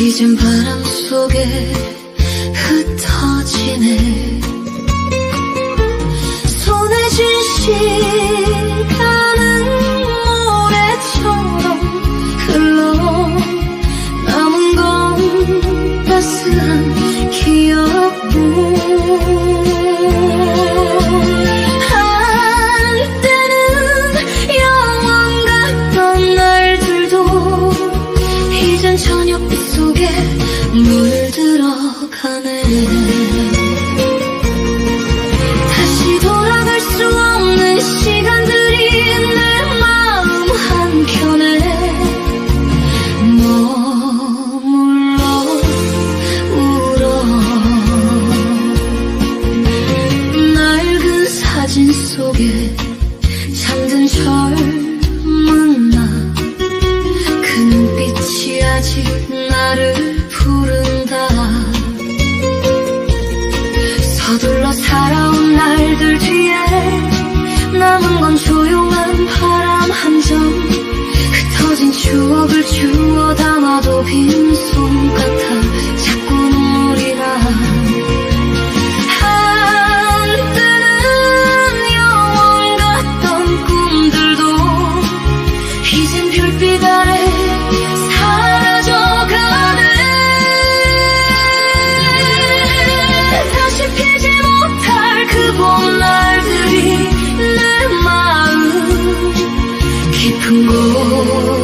이젠 바람 속에 흩어지네. 손에 쥔 시간은 모래처럼 흘러 남은 건 따스한 기억뿐 나를 부른다. 서둘러 살아온 날들 뒤에 남은 건 조용한 Lord.